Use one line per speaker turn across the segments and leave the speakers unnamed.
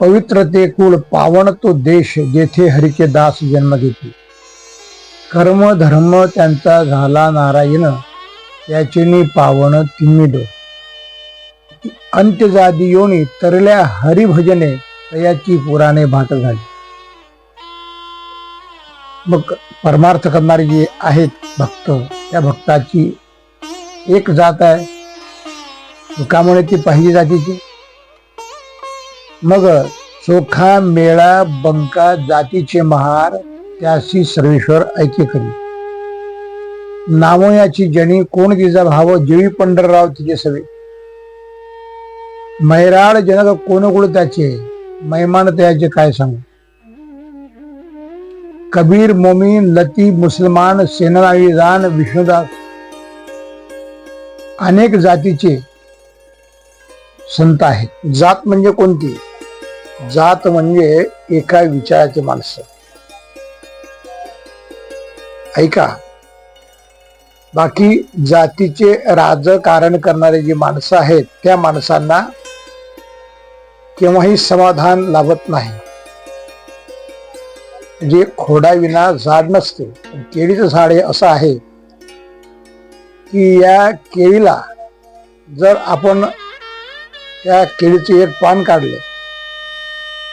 पवित्र ते कुळ पावन तो देश जेथे हरिचे दास जन्म घेते. कर्म धर्म त्यांचा झाला नारायण त्याचेनी पावन तिन्ही डो अंत्यजादी योनी तरल्या हरिभजने तयाची पुराणे भाट झाली. मग परमार्थ करणारे जे आहेत भक्त त्या भक्ताची एक जात आहे. कामुळे ती पहिली जातीची. मग चोखा मेळा बंका जातीचे महार त्याशी सर्वेश्वर ऐके करी. नामोयाची जणी कोण तिचा भाव जीवी पंढरराव तिचे सवे. मैराळ जनक कोण कुळ त्याचे? मैमान त्याचे काय सांगू? कबीर मोमीन लती मुसलमान सेनानावी रान विष्णुदास अनेक जातीचे संत आहेत. जात म्हणजे कोणती? जात म्हणजे एका विचाराचे माणसं. ऐका. बाकी जातीचे राजकारण करणारे जे माणसं आहेत त्या माणसांना केव्हाही समाधान लाभत नाही. जे खोडाविना झाड नसते. केळीचं झाड हे असं आहे की या केळीला जर आपण त्या केळीचे एक पान काढले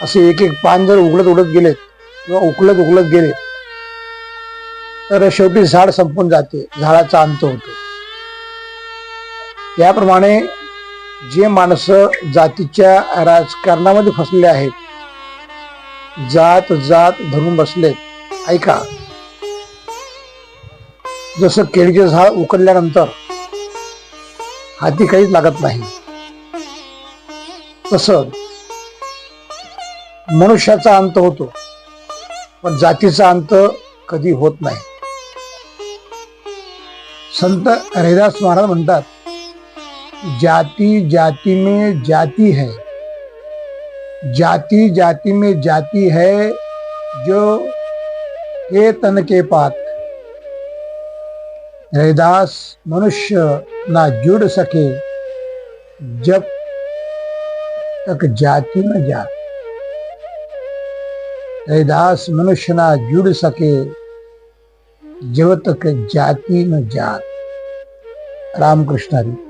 असे एक एक पान जर उघडत उघडत गेले किंवा उकलत उकलत गेले तर शेवटी झाड संपून जाते झाडाचा अंत होतो. त्याप्रमाणे जे माणसं जातीच्या राजकारणामध्ये फसलेले आहेत जात जात धरून बसलेत ऐका जसं केळीचे झाड उकडल्यानंतर हाती काहीच लागत नाही तसं मनुष्याचा अंत होतो पण जातीचा अंत कधी होत नाही. संत हरिदास महाराज म्हणतात जाती जाती में जाती है जाती जाती में जाती है जो हे तन के पात. रैदास मनुष्य ना जुड़ सके जब तक जाति न जात। रैदास मनुष्य ना जुड़ सके जब तक जाति न जात रामकृष्ण हरी